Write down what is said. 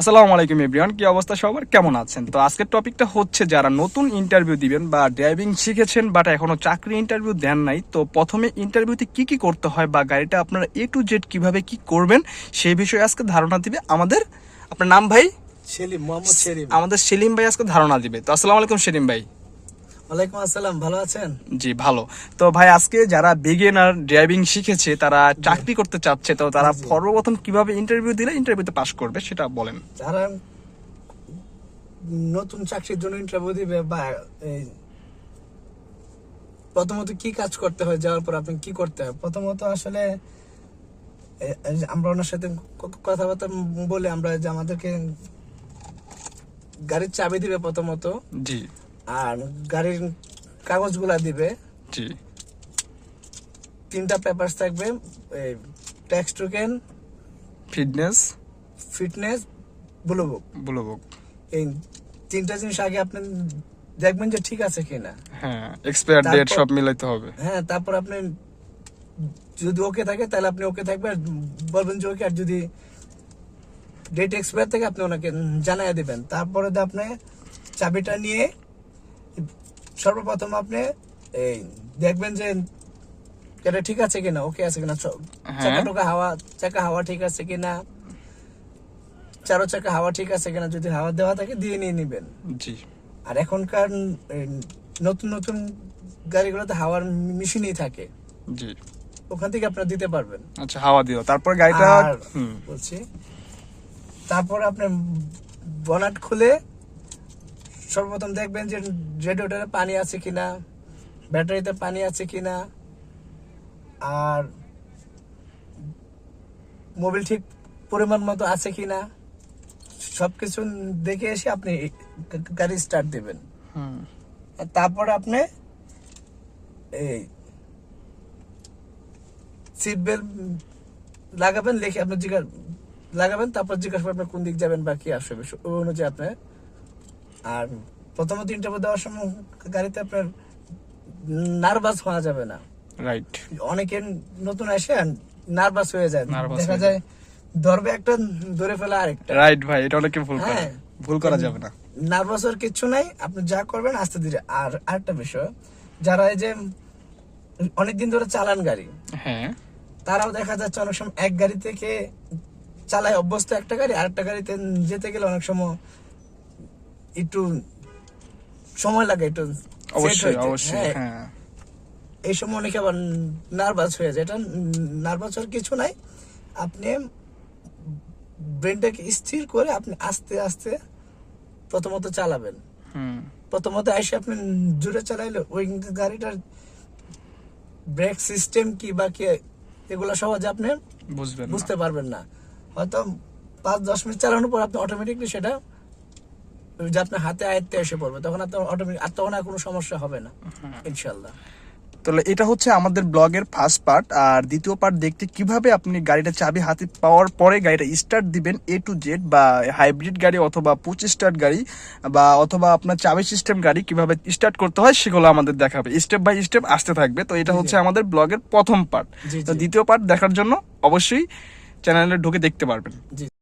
আসসালামু আলাইকুম এভরিওয়ান। কি অবস্থা সবার? কেমন আছেন? তো আজকের টপিকটা হচ্ছে যারা নতুন ইন্টারভিউ দিবেন বা ড্রাইভিং শিখেছেন বাট এখনও চাকরি ইন্টারভিউ দেন নাই তো প্রথমে ইন্টারভিউতে কি কি করতে হয় বা গাড়িটা আপনারা এ টু জেড কীভাবে কি করবেন সেই বিষয়ে আজকে ধারণা দিবে আমাদের আপনার নাম ভাই? সেলিম মোহাম্মদ সেলিম। আমাদের সেলিম ভাই আজকে ধারণা দিবে। তো আসসালামু আলাইকুম সেলিম ভাই। ওয়ালাইকুম আসসালাম ভালো আছেন? জি ভালো। তো ভাই আজকে যারা বিগিনার ড্রাইভিং শিখেছে তারা চাকরি করতে চাচ্ছে তো তারা সর্বপ্রথম কীভাবে ইন্টারভিউ দিলে ইন্টারভিউতে পাশ করবে সেটা বলেন। যারা নতুন চাকরির জন্য ইন্টারভিউ দিবে বা প্রথমত কি কাজ করতে হয় যাওয়ার পর আপনি কি করতে হয়? প্রথমত আসলে আমরা ওনার সাথে কথাবার্তা বলে আমরা যে আমাদেরকে গাড়ির চাবি দিবে প্রথমত। জি। আর গাড়ির কাগজগুলা দিবে। জি। তিনটা পেপারস থাকবে tax token fitness fitness blue book blue book এই তিনটা জিনিস আগে আপনি দেখবেন যে ঠিক আছে কিনা। হ্যাঁ এক্সপায়ার ডেট তারপর- সব মিলাইতে হবে। হ্যাঁ তারপর আপনি যদি ওকে থাকে তাহলে আপনি ওকে থাকবে। আর বলবেন যে ওকে আর যদি ডেট এক্সপায়ার থাকে আপনি ওনাকে জানাই দিবেন। তারপরে আপনি চাবিটা নিয়ে সর্বপ্রথম আপনি এই দেখবেন যে এটা ঠিক আছে কিনা ওকে আছে কিনা হ্যাঁ। চাকা টোকা হাওয়া চাকা হাওয়া ঠিক আছে কিনা চারো চাকা হাওয়া ঠিক আছে কিনা যদি হাওয়া দেওয়া থাকে দিয়ে নিয়ে নিবেন। জি। আর এখনকার নতুন নতুন গাড়িগুলোতে হাওয়ার মেশিনই থাকে। জি। ওখান থেকে আপনারা দিতে পারবেন। আচ্ছা হাওয়া দিও। তারপর গাড়িটা বলছি তারপর আপনি বনাট খুলে সর্বপ্রথম দেখবেন যে রেডিওটারে পানি আছে কিনা ব্যাটারিতে পানি আছে কিনা আর মোবিল ঠিক পরিমাণ মতো আছে কি কিনা সবকিছু দেখে এসে আপনি গাড়ি স্টার্ট দেবেন। তারপর আপনি এই সিট বেল্ট লাগাবেন লিখে আপনি জিজ্ঞাসা লাগাবেন তারপর জিজ্ঞাসা করবেন কোন দিক যাবেন বা কি আসবে। ওই অনুযায়ী আপনি আর প্রথমত ইন্টারভিউ দেওয়ার সময় গাড়িতে আপনার নার্ভাস হওয়া যাবে না। রাইট অনেকে নতুন আসে নার্ভাস হয়ে যায়। দেখা যায় ধরবে একটা ধরে ফেলা আরেকটা। রাইট ভাই এটা অনেকে ভুল করে। হ্যাঁ। ভুল করা যাবে না। নার্ভাস হওয়ার কিচ্ছু নাই আপনি যা করবেন আস্তে ধীরে। আর আরেকটা বিষয় যারা এই যে অনেকদিন ধরে চালান গাড়ি হ্যাঁ। তারাও দেখা যাচ্ছে অনেক সময় এক গাড়ি থেকে চালায় অভ্যস্ত একটা গাড়ি আরেকটা গাড়িতে যেতে গেলে অনেক সময় একটু সময় লাগে একটু অবশ্যই অবশ্যই হ্যাঁ, হ্যাঁ। এই সময় অনেকে আবার নার্ভাস হয়ে যায়। এটা নার্ভাস হওয়ার কিছু নাই। আপনি ব্রেনটাকে স্থির করে আপনি আস্তে আস্তে প্রথমত চালাবেন। প্রথমত এসে আপনি জোরে চালাইলে ওই গাড়িটার ব্রেক সিস্টেম কি বা কি এগুলো সহজে আপনি বুঝবেন বুঝতে পারবেন না। হয়তো পাঁচ দশ মিনিট চালানোর পর আপনি অটোমেটিকলি সেটা যে আপনার হাতে আয়ত্তে এসে পড়বে তখন আপনার অটোমেটিক আর তখন আর কোনো সমস্যা হবে না ইনশাল্লাহ তাহলে এটা হচ্ছে আমাদের ব্লগের ফার্স্ট পার্ট আর দ্বিতীয় পার্ট দেখতে কীভাবে আপনি গাড়িটা চাবি হাতে পাওয়ার পরে গাড়িটা স্টার্ট দিবেন এ টু জেড বা হাইব্রিড গাড়ি অথবা পুচ স্টার্ট গাড়ি বা অথবা আপনার চাবি সিস্টেম গাড়ি কীভাবে স্টার্ট করতে হয় সেগুলো আমাদের দেখাবে। স্টেপ বাই স্টেপ আসতে থাকবে। তো এটা। হচ্ছে আমাদের ব্লগের প্রথম পার্ট তো দ্বিতীয় পার্ট দেখার জন্য অবশ্যই চ্যানেলে ঢুকে দেখতে পারবেন। জি।